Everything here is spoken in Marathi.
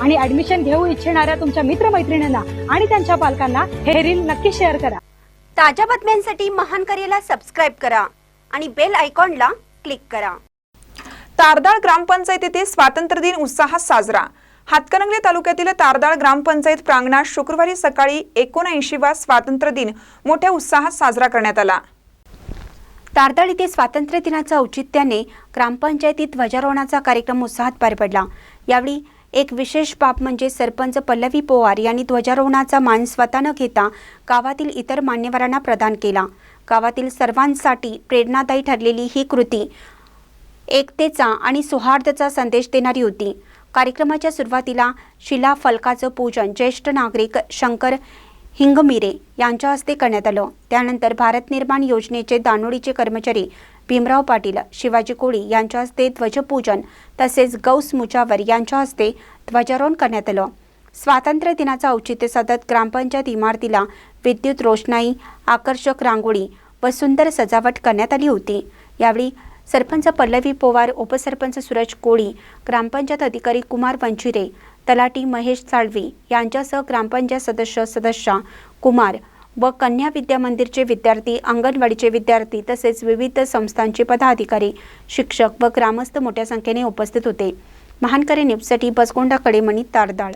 आणि ऍडमिशन घेऊ इच्छिणाऱ्या तुमच्या मित्रमैत्रिणींना आणि त्यांच्या पालकांना हे रील नक्की शेअर करा. ताज्या बातम्यांसाठी महान करेला सबस्क्राईब करा आणि बेल आयकॉनला क्लिक करा. तारदाळ ग्रामपंचायतीतील स्वातंत्र्य दिन उत्साहात साजरा. हातकणंगले तालुक्यातील तारदाळ ग्रामपंचायत प्रांगणात शुक्रवारी सकाळी एकोणऐंशीवा स्वातंत्र्य दिन मोठ्या उत्साहात साजरा करण्यात आला. तारदाळ येथे स्वातंत्र्य दिनाच्या औचित्याने ग्रामपंचायतीत ध्वजारोहणाचा कार्यक्रम उत्साहात पार पडला. यावेळी एक विशेष बाब म्हणजे सरपंच पल्लवी पोवार यांनी ध्वजारोहणाचा मान स्वतः न घेता गावातील इतर मान्यवरांना प्रदान केला. गावातील सर्वांसाठी प्रेरणादायी ठरलेली ही कृती एकतेचा आणि सौहार्दाचा संदेश देणारी होती. कार्यक्रमाच्या सुरुवातीला शिला फलकाचं पूजन ज्येष्ठ नागरिक शंकर हिंगमिरे यांच्या हस्ते करण्यात आलं. त्यानंतर भारत निर्माण योजनेचे दानोडीचे कर्मचारी भीमराव पाटील शिवाजी कोळी यांच्या हस्ते ध्वजपूजन तसेच गौस मुजावर यांच्या हस्ते ध्वजारोहण करण्यात आलं. स्वातंत्र्य दिनाचं औचित्य साधत ग्रामपंचायत इमारतीला विद्युत रोषणाई आकर्षक रांगोळी व सुंदर सजावट करण्यात आली होती. यावेळी सरपंच पल्लवी पोवार उपसरपंच सूरज कोळी ग्रामपंचायत अधिकारी कुमार वंचिरे तलाटी महेश साळवी यांच्यासह ग्रामपंचायत सदस्य सदस्या कुमार व कन्या विद्या मंदिरचे विद्यार्थी अंगणवाडीचे विद्यार्थी तसेच विविध संस्थांचे पदाधिकारी शिक्षक व ग्रामस्थ मोठ्या संख्येने उपस्थित होते. महानकरी न्यूजसाठी बसगोंडा मणी तारदाळ.